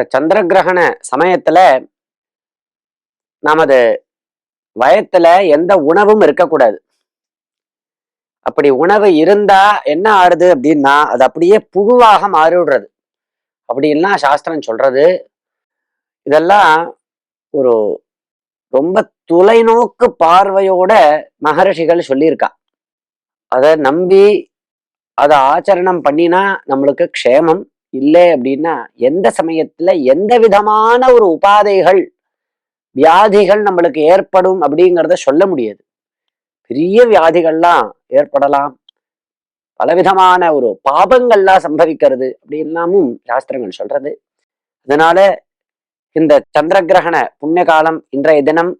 இந்த சந்திர கிரகண சமயத்துல நமது வயத்துல எந்த உணவும் இருக்கக்கூடாது. அப்படி உணவு இருந்தா என்ன ஆறுது அப்படின்னா அது அப்படியே புழுவாக மாறிவிடுறது. அப்படின்லாம் சாஸ்திரம் சொல்றது. இதெல்லாம் ஒரு ரொம்ப தொலைநோக்கு பார்வையோட மகரிஷிகள் சொல்லியிருக்கா. அதை நம்பி அதை ஆச்சரணம் பண்ணினா நம்மளுக்கு க்ஷேமம் இல்லை அப்படின்னா எந்த சமயத்துல எந்த விதமான ஒரு உபாதைகள் வியாதிகள் நம்மளுக்கு ஏற்படும் அப்படிங்கிறத சொல்ல முடியாது. பெரிய வியாதிகள்லாம் ஏற்படலாம். பலவிதமான ஒரு பாபங்கள்லாம் சம்பவிக்கிறது அப்படின்னாமும் சாஸ்திரங்கள் சொல்றது. அதனால இந்த சந்திர கிரகண புண்ணிய காலம் இன்றைய தினம்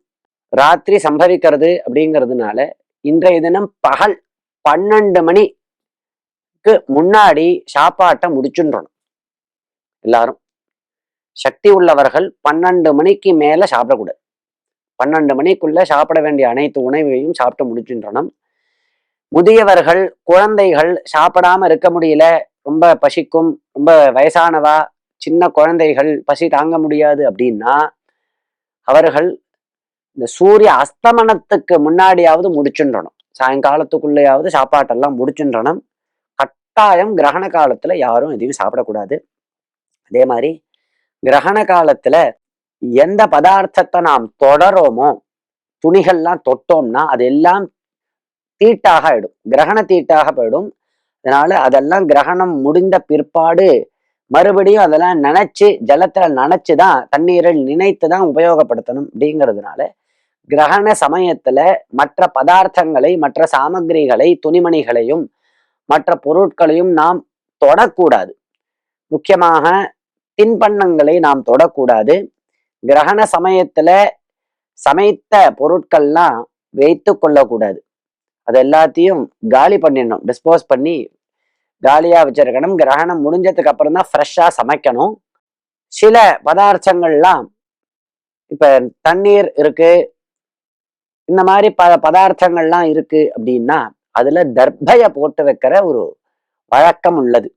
ராத்திரி சம்பவிக்கிறது அப்படிங்கிறதுனால இன்றைய தினம் பகல் பன்னெண்டு மணிக்கு முன்னாடி சாப்பாட்டை முடிச்சுன்றணும் எல்லாரும். சக்தி உள்ளவர்கள் பன்னெண்டு மணிக்கு மேல சாப்பிடக்கூடாது. பன்னெண்டு மணிக்குள்ள சாப்பிட வேண்டிய அனைத்து உணவையும் சாப்பிட்டு முடிச்சுன்றணும். முதியவர்கள் குழந்தைகள் சாப்பிடாம இருக்க முடியல. ரொம்ப பசிக்கும் ரொம்ப வயசானவா சின்ன குழந்தைகள் பசி தாங்க முடியாது அப்படின்னா அவர்கள் இந்த சூரிய அஸ்தமனத்துக்கு முன்னாடியாவது முடிச்சுன்றணும். சாயங்காலத்துக்குள்ளேயாவது சாப்பாட்டெல்லாம் முடிச்சுன்றணும். கட்டாயம் கிரகண காலத்துல யாரும் எதையும் சாப்பிடக்கூடாது. அதே மாதிரி கிரகண காலத்துல எந்த பதார்த்தத்தை நாம் தொடரோமோ துணிகள்லாம் தொட்டோம்னா அது எல்லாம் தீட்டாக ஆயிடும். கிரகண தீட்டாக போயிடும். அதனால அதெல்லாம் கிரகணம் முடிந்த பிற்பாடு மறுபடியும் அதெல்லாம் நினைச்சு ஜலத்துல நினைச்சு தான் தண்ணீரில் நினைத்து தான் உபயோகப்படுத்தணும் அப்படிங்கிறதுனால கிரகண சமயத்துல மற்ற பதார்த்தங்களை மற்ற சாமகிரிகளை துணிமணிகளையும் மற்ற பொருட்களையும் நாம் தொடக்கூடாது. முக்கியமாக தின்பண்ணங்களை நாம் தொடக்கூடாது. கிரகண சமயத்துல சமைத்த பொருட்கள்லாம் வைத்து கொள்ளக்கூடாது. அது எல்லாத்தையும் காலி பண்ணிடணும். டிஸ்போஸ் பண்ணி காலியா வச்சிருக்கணும். கிரகணம் முடிஞ்சதுக்கு அப்புறம் தான் ஃப்ரெஷ்ஷாக சமைக்கணும். சில பதார்த்தங்கள்லாம் இப்போ தண்ணீர் இருக்கு. இந்த மாதிரி ப பதார்த்தங்கள்லாம் இருக்கு அப்படின்னா அதுல தர்பையை போட்டு வைக்கிற ஒரு வழக்கம் உள்ளது.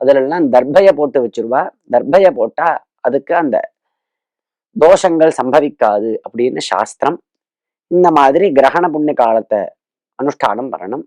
அதுலெல்லாம் தர்பையை போட்டு வச்சிருவா. தர்பையை போட்டா அதுக்கு அந்த தோஷங்கள் சம்பவிக்காது அப்படின்னு சாஸ்திரம். இந்த மாதிரி கிரகண புண்ணிய காலத்தை அனுஷ்டானம் பண்ணணும்.